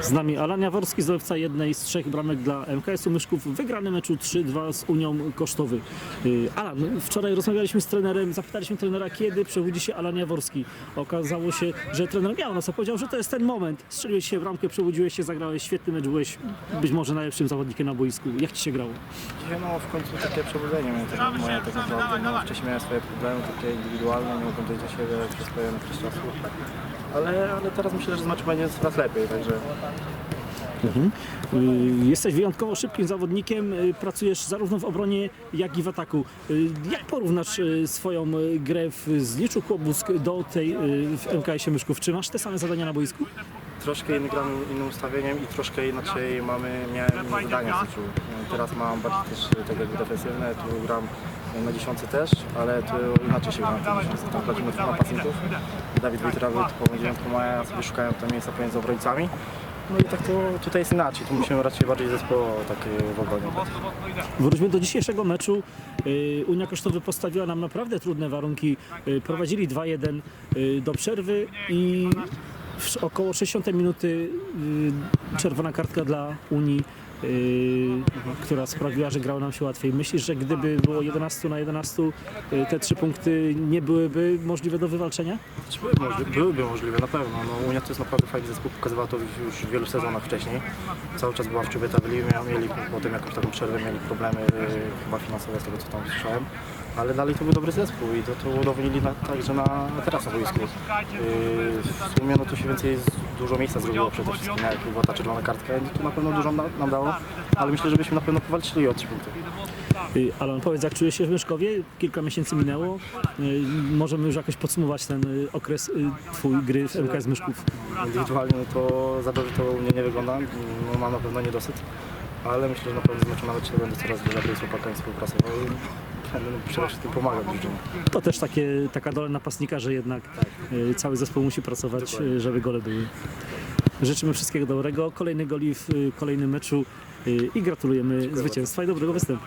Z nami Alan Jaworski, zdobywca jednej z trzech bramek dla MKS-u Myszków, wygrany meczu 3-2 z Unią Kosztowy. Yy, Alan, wczoraj rozmawialiśmy z trenerem, zapytaliśmy trenera, kiedy przebudzi się Alan Jaworski. Okazało się, że trener miał nas, a powiedział, że to jest ten moment. Strzeliłeś się w bramkę, przebudziłeś się, zagrałeś świetny mecz, byłeś być może najlepszym zawodnikiem na boisku. Jak ci się grało? Dzisiaj no w końcu takie przebudzenie mnie tak, moje tak naprawdę. No, wcześniej miałem swoje problemy takie indywidualne, nie mogłem dojść do siebie przez pewien okres. Ale, ale teraz myślę, że z meczu będzie coraz lepiej, także Yy, Jesteś wyjątkowo szybkim zawodnikiem, yy, pracujesz zarówno w obronie, jak i w ataku. Yy, Jak porównasz swoją grę w Zniczu Kłobusk do tej w MKS-ie Myszków? Czy masz te same zadania na boisku? Troszkę gramy innym ustawieniem i troszkę inaczej mamy, miałem inne zadania w życiu. Teraz mam bardziej też tak jakby defensywne, tu gram na dziesiątce też, ale tu inaczej się gra na tej dziesiątce, tam napastników. Dawid Wojtera był typową dziewiątką, a ja sobie szukałem tam miejsca pomiędzy obrońcami. No i tak to tutaj jest inaczej, tu musimy raczej bardziej zespołowo tak w obronie. Wróćmy do dzisiejszego meczu. Yy, Unia Kosztowy postawiła nam naprawdę trudne warunki. Yy, Prowadzili 2-1 yy, do przerwy i w około 60 minuty yy, czerwona kartka dla Unii, która sprawiła, że grało nam się łatwiej. Myślisz, że gdyby było 11 na 11, yy, te trzy punkty nie byłyby możliwe do wywalczenia? Czy były możliwe? Byłyby możliwe, na pewno. No, Unia to jest naprawdę fajny zespół, pokazywała to już w wielu sezonach wcześniej. Cały czas była w czubie tabeli, miał- mieli potem jakąś taką przerwę, mieli problemy yy, chyba finansowe z tego co tam słyszałem. Ale dalej to był dobry zespół i to, to udowodnili na, także na, teraz na boisku. Yy, w sumie no, tu się więcej dużo miejsca zrobiło przede wszystkim, jak była ta czerwona kartka, to na pewno dużo nam, nam dało, ale myślę, że byśmy na pewno powalczyli o trzy punkty. Alan, powiedz, jak czujesz się w Myszkowie? Kilka miesięcy minęło. Yy, Możemy już jakoś podsumować ten yy, okres yy, twój gry w MKS Myszków. Indywidualnie no to za dobrze to u mnie nie wygląda, no, mam na pewno niedosyt, ale myślę, że na pewno z meczu na mecz będę coraz lepiej z chłopakami współpracował i będę przede wszystkim pomagał drużynie. To też takie, taka dola napastnika, że jednak y, cały zespół musi pracować, y, żeby gole były. Życzymy wszystkiego dobrego, kolejnych goli w y, kolejnym meczu y, i gratulujemy zwycięstwa i dobrego występu.